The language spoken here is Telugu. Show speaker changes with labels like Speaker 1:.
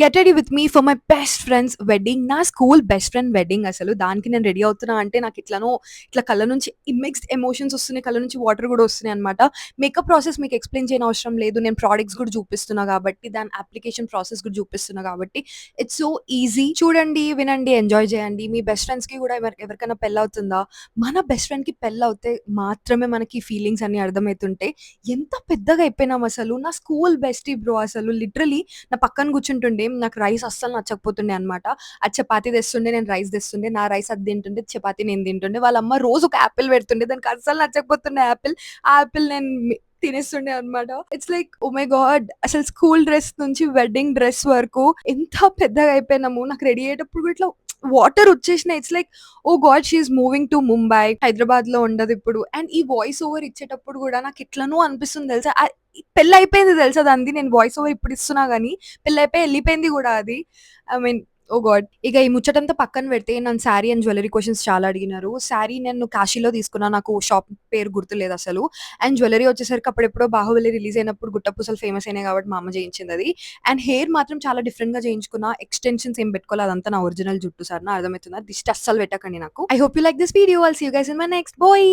Speaker 1: Get ready with me for my best friend's wedding నా స్కూల్ బెస్ట్ ఫ్రెండ్ వెడ్డింగ్ అసలు. దానికి నేను రెడీ అవుతున్నా అంటే నాకు ఇట్లానో ఇట్లా కళ్ళ నుంచి మిక్స్డ్ ఎమోషన్స్ వస్తున్నాయి కళ్ళ నుంచి వాటర్ కూడా వస్తున్నాయి అనమాట మేకప్ ప్రాసెస్ మీకు ఎక్స్ప్లెయిన్ చేయని అవసరం లేదు. నేను ప్రోడక్ట్స్ కూడా చూపిస్తున్నా కాబట్టి దాని అప్లికేషన్ ప్రాసెస్ కూడా చూపిస్తున్నా కాబట్టి ఇట్స్ సో ఈజీ చూడండి వినండి ఎంజాయ్ చేయండి. మీ బెస్ట్ ఫ్రెండ్స్కి కూడా ఎవరికైనా పెళ్ళి అవుతుందా? మన బెస్ట్ ఫ్రెండ్కి పెళ్ళి అవుతే మాత్రమే మనకి ఫీలింగ్స్ అన్ని అర్థమవుతుంటే ఎంత పెద్దగా అయిపోయినాం అసలు. నా స్కూల్ బెస్టీ బ్రో అసలు లిటరలీ నా పక్కన కూర్చుంటుండే. నాకు రైస్ అస్సలు నచ్చకపోతుండే అనమాట అది చపాతీ తెస్తుండే నేను రైస్ తెస్తుండే నా రైస్ అది తింటుండే చపాతీ నేను తింటుండే. వాళ్ళ అమ్మ రోజు ఒక యాపిల్ పెడుతుండే దానికి అస్సలు నచ్చకపోతుండే యాపిల్. ఆ యాపిల్ నేను తినేస్తుండే అనమాట it's like oh my god అసలు స్కూల్ డ్రెస్ నుంచి వెడ్డింగ్ డ్రెస్ వరకు ఎంత పెద్దగా అయిపోయినాము. నాకు రెడీ అయ్యేటప్పుడు ఇట్లా వాటర్ వచ్చేసిన it's like oh god she is moving to Mumbai హైదరాబాద్లో ఉండదు ఇప్పుడు. అండ్ ఈ వాయిస్ ఓవర్ ఇచ్చేటప్పుడు కూడా నాకు ఎట్లనో అనిపిస్తుంది తెలుసా? పెళ్ళి అయిపోయింది తెలుసా దాన్ని నేను వాయిస్ ఓవర్ ఇప్పుడు ఇస్తున్నా కానీ పెళ్ళి అయిపోయి వెళ్ళిపోయింది కూడా అది. ఐ మీన్ ఓ గాడ్ ఇక ఈ ముచ్చటంతా పక్కన పెడితే నన్ను శారీ అండ్ జ్యువెలరీ క్వశ్చన్స్ చాలా అడిగినారు. శారీ నేను కాశీలో తీసుకున్నా నాకు షాప్ పేరు గుర్తులేదు అసలు. అండ్ జ్యువెలరీ వచ్చేసరికి అప్పుడెప్పుడో బాహుబలి రిలీజ్ అయినప్పుడు గుట్టపూసలు ఫేమస్ అయినాయి కాబట్టి మా అమ్మ చేయించింది అది అండ్ హెయిర్ మాత్రం చాలా డిఫరెంట్గా చేయించుకున్నా. ఎక్స్టెన్షన్స్ ఏం పెట్టుకోవాలి అదంతా నా ఒరిజినల్ జుట్టు సార్ నా అర్థమవుతుందా? దిష్టి అస్సలు పెట్టకండి నాకు. I hope you like this video all see you guys in my next bye